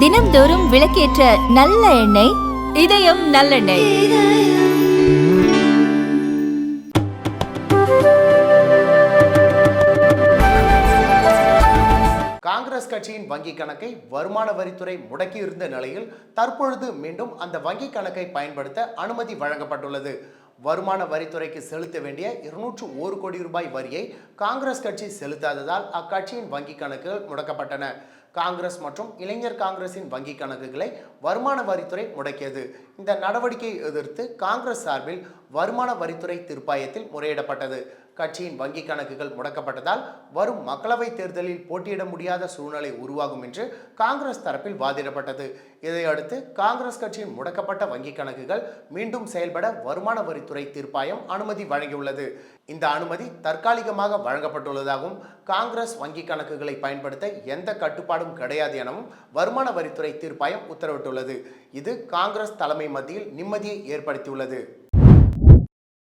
தினம்தோறும் விளக்கேற்ற நல்ல எண்ணெய் இதயம் நல்லெண்ணெய். காங்கிரஸ் கட்சியின் வங்கி கணக்கை வருமான வரித்துறை முடக்கியிருந்த நிலையில் தற்பொழுது மீண்டும் அந்த வங்கி கணக்கை பயன்படுத்த அனுமதி வழங்கப்பட்டுள்ளது. வருமான வரித்துறைக்கு செலுத்த வேண்டிய இருநூற்று ஒரு கோடி ரூபாய் வரியை காங்கிரஸ் கட்சி செலுத்தாததால் அக்கட்சியின் வங்கி கணக்குகள் முடக்கப்பட்டன. காங்கிரஸ் மற்றும் இளைஞர் காங்கிரசின் வங்கி கணக்குகளை வருமான வரித்துறை முடக்கியது. இந்த நடவடிக்கையை எதிர்த்து காங்கிரஸ் சார்பில் வருமான வரித்துறை தீர்ப்பாயத்தில் முறையிடப்பட்டது. கட்சியின் வங்கி கணக்குகள் முடக்கப்பட்டதால் வரும் மக்களவைத் தேர்தலில் போட்டியிட முடியாத சூழ்நிலை உருவாகும் என்று காங்கிரஸ் தரப்பில் வாதிடப்பட்டது. இதையடுத்து காங்கிரஸ் கட்சியின் முடக்கப்பட்ட வங்கி கணக்குகள் மீண்டும் செயல்பட வருமான வரித்துறை தீர்ப்பாயம் அனுமதி வழங்கியுள்ளது. இந்த அனுமதி தற்காலிகமாக வழங்கப்பட்டுள்ளதாகவும் காங்கிரஸ் வங்கி கணக்குகளை பயன்படுத்த எந்த கட்டுப்பாடும் கிடையாது எனவும் வருமான வரித்துறை தீர்ப்பாயம் உத்தரவிட்டுள்ளது. இது காங்கிரஸ் தலைமை மத்தியில் நிம்மதியை ஏற்படுத்தியுள்ளது.